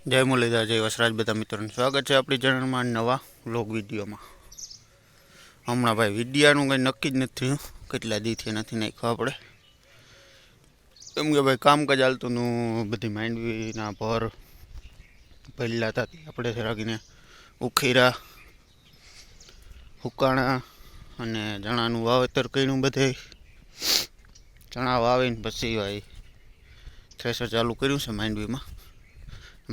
જય મુરલીધર, જય વસરાજ બધા મિત્રોનું સ્વાગત છે આપણી ચેનલમાં નવા વ્લોગ વિડીયોમાં. હમણાં ભાઈ વિડીયાનું કંઈ નક્કી જ નથી થયું કેટલા દીથી નથી નાખ્યું આપણે. કેમ કે ભાઈ કામકાજ હાલતું બધી માંડવીના ભર પહેલાં થતી આપણે રાખીને ઉખીરા, હુકાણા અને ચણાનું વાવેતર કર્યું બધે. ચણા વાવીને પછી ભાઈ થ્રેસર ચાલુ કર્યું છે માંડવીમાં.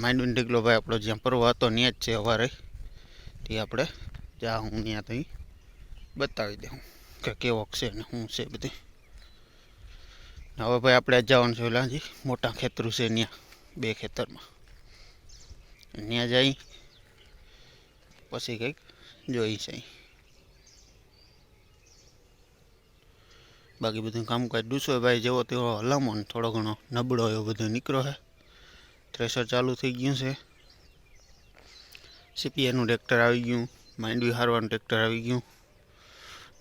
માંડવીનો ઢીકલો ભાઈ આપણો જ્યાં પરવા હતો ત્યાં જ છે અવારે તે આપણે જ્યાં હું ત્યાં તઈ બતાવી દઉં કે કેવો છે ને શું છે બધી. હવે ભાઈ આપણે જવાનું છે ઓલાજી મોટા ખેતરું છે ત્યાં, બે ખેતરમાં. ત્યાં જઈ પછી કંઈક જોઈ છે બાકી બધું કામકાજ ડૂસો ભાઈ, જેવો તેવો હલામો ને થોડો ઘણો નબળો એવો બધો નીકળ્યો છે થ્રેશર ચાલુ થઈ ગયું છે. સીપીઆઈનું ટ્રેક્ટર આવી ગયું, માંડવી હારવાનું ટ્રેક્ટર આવી ગયું.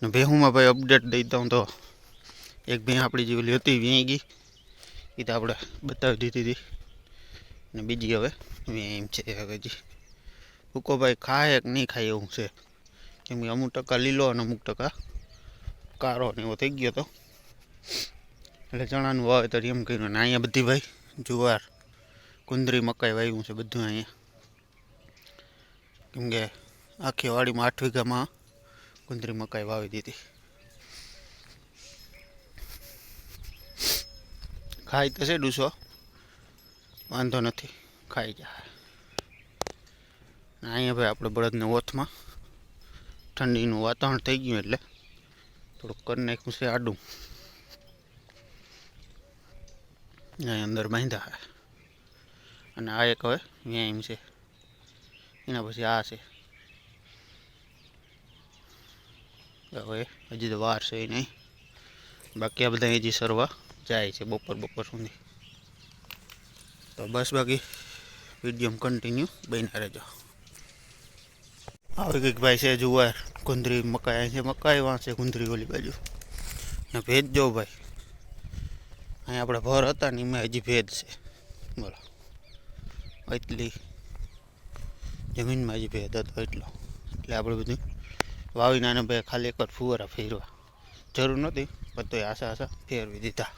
ને ભેહુમાં ભાઈ અપડેટ દઈ દઉં તો એક ભેં આપણી જે ઓલી હતી વેઈ ગઈ. એ તો આપણે બતાવી દીધી હતી. ને બીજી હવે એમ છે હવે જી. ભૂકો ભાઈ ખાય કે નહીં ખાય એવું છે. કેમ કે અમુક ટકા લીલો અને અમુક ટકા કારો ને એવો થઈ ગયો હતો એટલે ચણાનું વાવેતર એમ કર્યું. ને અહીંયા બધી ભાઈ જુવાર કુંદરી મકાઈ વાવ્યું છે બધું અહીંયા. કેમ કે આખી વાડીમાં આઠ વીઘામાં કુંદરી મકાઈ વાવી દીધી. ખાઈ તો છે ડૂસો, વાંધો નથી, ખાઈ ને અહીંયા ભાઈ આપણે બળદને ઓથમાં, ઠંડીનું વાતાવરણ થઈ ગયું એટલે થોડુંક કરી નાખ્યું છે આડું. અંદર બાંધ્યા અને આ એક હવે વ્યાયામ છે. એના પછી આ છે. હવે હજી તો વાર છે નહીં. બાકી આ બધા હજી સરવા જાય છે બપોર બપોર સુધી. તો બસ બાકી વીડિયો કન્ટિન્યુ બન્યા રહેજો. આવી કંઈક ભાઈ છે જુવાર કુંદરી મકાઈ અહીં છે, મકાઈ વાંચે કુંદરી ઓલી બાજુ. ભેજ જો ભાઈ. અહીં આપણે ભર હતા ને એમાં હજી ભેજ છે. બોલો. એટલી જમીનમાં જ ભેદ હતો એટલો. એટલે આપણે બધું વાવી નાને ભાઈ ખાલી એકવાર ફુવારા ફેરવા. જરૂર નહોતી, પણ તોય આશા આશા ફેરવી દીધા.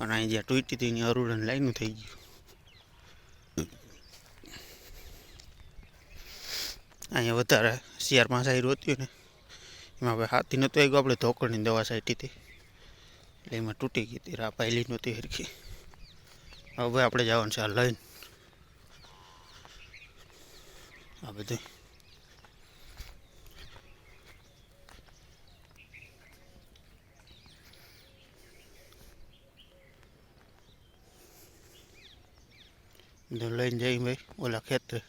અને અહીં જ્યાં તૂટી હતી ત્યાં અરુણ લાઈનું થઈ ગયું. અહીંયા વધારે શિયાળમાં સાઈડ હતું ને, એમાં ભાઈ હાથી નહોતો આવ્યો આપણે ધોકડની દવા સાઈટી હતી. એટલે એમાં તૂટી ગઈ હતી રા પહેલી નહોતી હરખી. હવે આપણે જવાનું છે આ લઈને. આ બધું બધું લઈને જઈ ભાઈ ઓલા ખેતરે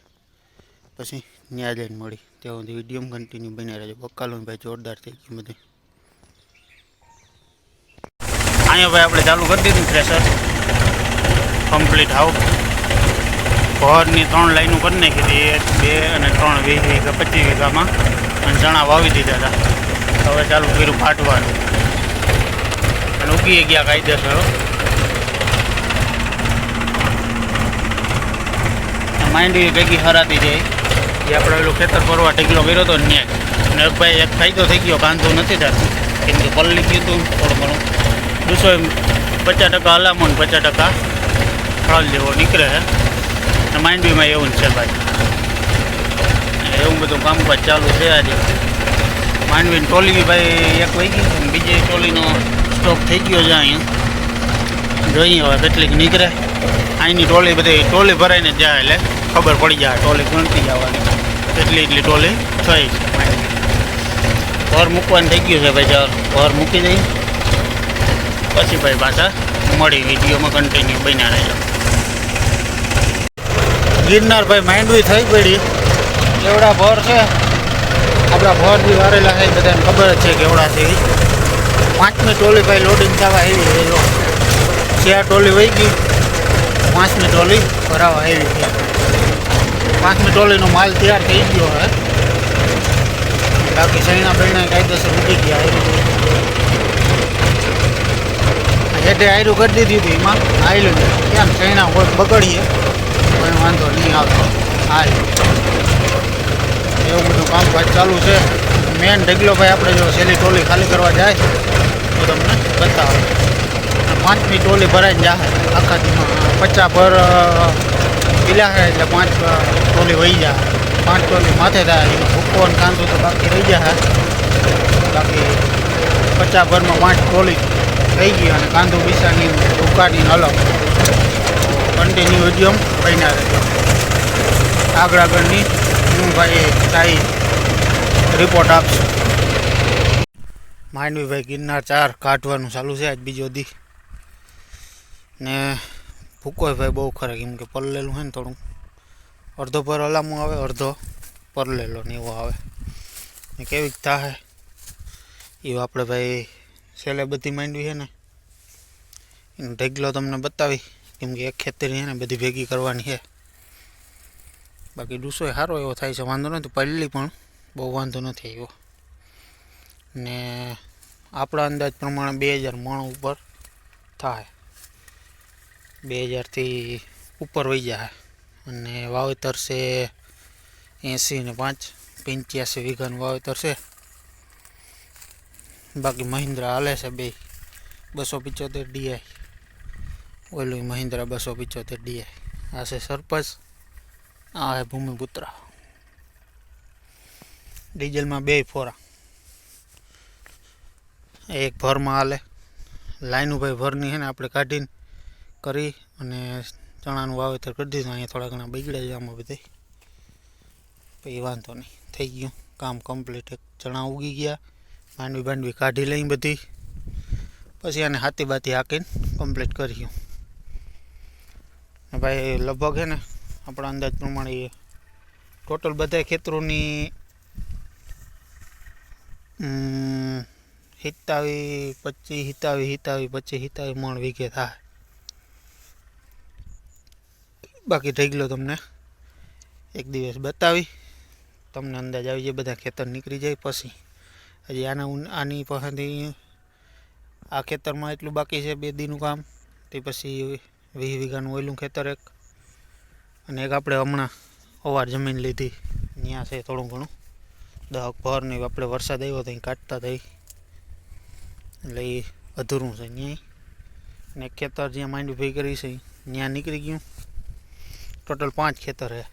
પછી ન્યા જઈને મળી ત્યાં સુધી વીડિયો કન્ટિન્યુ બની રહેજો બકાલો ભાઈ જોરદાર થઈ ગયું બધું અહીંયા ભાઈ આપણે ચાલુ કરી દીધું પ્રેશર કમ્પ્લીટ હાવ ભરની ત્રણ લાઈનો કરી નાખી હતી. એક, બે અને ત્રણ વીસ વીઘા પચીસ વીઘામાં. અને ચણા વાવી દીધા હતા. હવે ચાલુ કર્યું ફાટવાનું. અને ઉગી ગયા કાયદેસર. માંડવી ભેગી હરાતી જાય. એ આપણે પેલું ખેતર ફરવા ટેકલો કર્યો હતો ને. અને એક ભાઈ એક ફાયદો થઈ ગયો, કાંધો નથી થતો. કેમ કે પલ્લી ગયું હતું, થોડું ઘણું. દુસો પચાસ ટકા હલામો ને પચાસ ટકા ફળ જેવો નીકળે છે અને માંડવીમાં એવું છે ભાઈ. એવું બધું કામકાજ ચાલુ છે આજે. માંડવીની ટોલી ભાઈ એક વહી ગઈ બીજી ટોલીનો સ્ટોક થઈ ગયો છે અહીંયા. જોઈએ હવે કેટલીક નીકળે. અહીંની ટોલી બધી, ટોલી ભરાઈને જાય એટલે ખબર પડી જાય ટોલી ગણતી જવાની. એટલી એટલી ટોલી થઈ છે ઘર મૂકવાનું થઈ ગયું છે ભાઈ ચાલ. ઘર મૂકી દઈ પછી ભાઈ પાછા મળી વિડીયોમાં કન્ટિન્યુ બન્યા રહેજો. ગિરનાર ભાઈ માંડવી થઈ પડી. એવડા ભર છે. આપણા ભર બી વારેલા છે, બધાને ખબર જ છે કેવડા છે પાંચમી ટોલી ભાઈ લોડિંગ થવા એવી છે, જો. ચાર ટોલી વહી ગઈ. પાંચમી ટોલી ભરાવા એવી છે. પાંચમી ટોલીનો માલ તૈયાર થઈ ગયો હવે. બાકી સૈણા બૈણા કાયદેસર મૂકી ગયા એવી હેઠે આયરું કરી દીધી હતી એમાં. આવેલું કેમ ચૈણા હોય બગડીએ. કંઈ વાંધો નહીં આવતો. હા એવું બધું કામકાજ ચાલુ છે. મેન ઢગલો ભાઈ આપણે જો સેલી ટોલી ખાલી કરવા જાય, તો તમને બતાવે. પાંચમી ટોલી ભરાઈને જાય આખા પચાસ ભર પીલા છે એટલે પાંચ ટોલી વહી જાય પાંચ ટોલી માથે થાય, એમાં ભૂકો અને કાંદો તો બાકી રહી જાય બાકી પચાસ ભરમાં પાંચ ટોલી થઈ ગઈ અને કાંદું વિસાની ભૂકાની અલગ કન્ટિન્યુ ઉદ્યમ બન્યા રહેજો આગળ આગળની હું ભાઈ સાઈ રિપોર્ટ આપશું. માંડવીભાઈ ગિરનાર ચાર કાઢવાનું ચાલુ છે, આજ બીજો દી. ને ભૂકોય ભાઈ બહુ ખરે, કેમ કે પરલેલું છે ને થોડું અડધો પર અલામું આવે, અડધો પરલેલો ને એવો આવે. ને કેવી થાય એવું આપણે ભાઈ છેલ્લે બધી માંડવી છે ને, એનો ઢગલો તમને બતાવી. કેમ કે એક ખેતરી છે ને બધી ભેગી કરવાની છે. બાકી ડૂસો સારો એવો થાય છે, વાંધો નથી પહેલી પણ બહુ વાંધો નથી આવ્યો. ને આપણા અંદાજ પ્રમાણે બે હજાર મણ ઉપર થાય. બે હજારથી ઉપર વહી જાય. અને વાવેતર છે એંસી ને પાંચ, પંચ્યાસી વીઘાનું વાવેતર છે. બાકી મહિન્દ્રા હાલે છે બે, બસો પિચોતેર ડીઆઈ ઓલું મહિન્દ્રા બસો પિચોતેર ડીઆઈ આ છે સરપંચ, આ છે ભૂમિપુત્ર. ડીઝલમાં બે ફોરા. એક ભરમાં હાલે. લાઈનું ભાઈ ભરની છે ને આપણે કાઢીને કરી અને ચણાનું વાવેતર કરી દીધું. અહીંયા થોડા ઘણા બગડ્યા છે આમાં બધે. પછી વાંધો નહીં, થઈ ગયું. કામ કમ્પ્લીટ એક ચણા ઉગી ગયા. માંડવી બાંડવી કાઢી લઈ બધી. પછી આને હાથી બાતી હાકીને કમ્પ્લીટ કર્યું ભાઈ, લગભગ છે ને આપણા અંદાજ પ્રમાણે ટોટલ બધા ખેતરોની હિતાવી પછી પચીસ હિતાવી પછી સિત્તાવી મણ વીઘે થાય. બાકી થઈ ગયો તમને એક દિવસ બતાવી. તમને અંદાજ આવી જાય, બધા ખેતર નીકળી જાય પછી. હજી આના આની પાસેથી આ ખેતરમાં એટલું બાકી છે, બે દીનું કામ. તે પછી વીસ વીઘાનું ઓયલું ખેતર એક. અને એક આપણે હમણાં અવાર જમીન લીધી. ત્યાં છે થોડું ઘણું. દહક ભર ને આપણે વરસાદ આવ્યો તો અહીં કાઢતા થઈ. એટલે એ અધૂરું છે ત્યાં ને એક ખેતર જ્યાં માંડવી ભેગી કરી છે ત્યાં નીકળી ગયું. ટોટલ પાંચ ખેતર છે.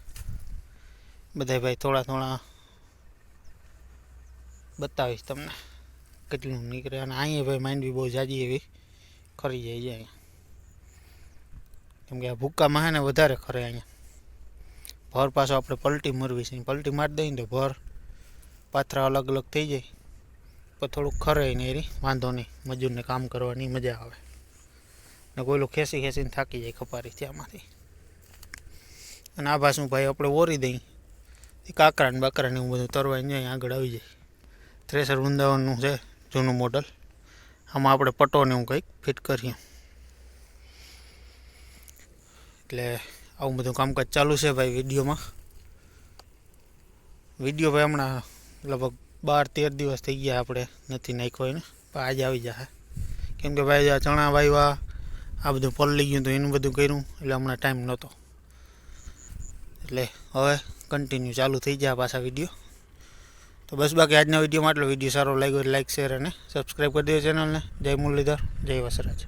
બધા ભાઈ થોડા થોડા બતાવીશ તમને કેટલું નીકળે. અને અહીંયા ભાઈ માંડવી બહુ જાજી એવી ખરી જાય છે અહીંયા. કેમ કે આ ભૂક્કામાં છે ને વધારે ખરે અહીંયા. ભર પાછો આપણે પલટી મરવી છે. પલટી મારી દઈએ ને તો ભર. પાથરા અલગ અલગ થઈ જાય. પણ થોડુંક ખરે ને એ વાંધો નહીં. મજૂરને કામ કરવાની મજા આવે. ને કોઈલું ખેંચી ખેંચીને થાકી જાય ખપારી ત્યાંમાંથી અને આ ભાષું ભાઈ આપણે ઓરી દઈ. કાંકરા ને બાકરા એવું બધું તરવાઈ જાય આગળ આવી જાય. થ્રેસર વૃંદાવનનું છે જૂનું મોડલ. આમાં આપણે પટોને એવું કંઈક ફિટ કરીએ. એટલે આવું બધું કામકાજ ચાલુ છે ભાઈ વિડીયોમાં. વીડિયો ભાઈ હમણાં લગભગ બાર તેર દિવસ થઈ ગયા આપણે નથી નાખ્યો એને, પણ આજે આવી જશે કેમ કે ભાઈ આ ચણા વાવ્યા આ બધું પલળી ગયું તો એનું બધું કર્યું, એટલે હમણાં ટાઈમ નહોતો. એટલે હવે કન્ટિન્યુ ચાલુ થઈ જાય પાછા વીડિયો. તો બસ બાકી આજના વિડીયોમાં આટલો. વીડિયો સારો લાગ્યો લાઈક શેર અને સબસ્ક્રાઈબ કરી દેજો ચેનલને જય મુરલીધર, જય વસરાજ.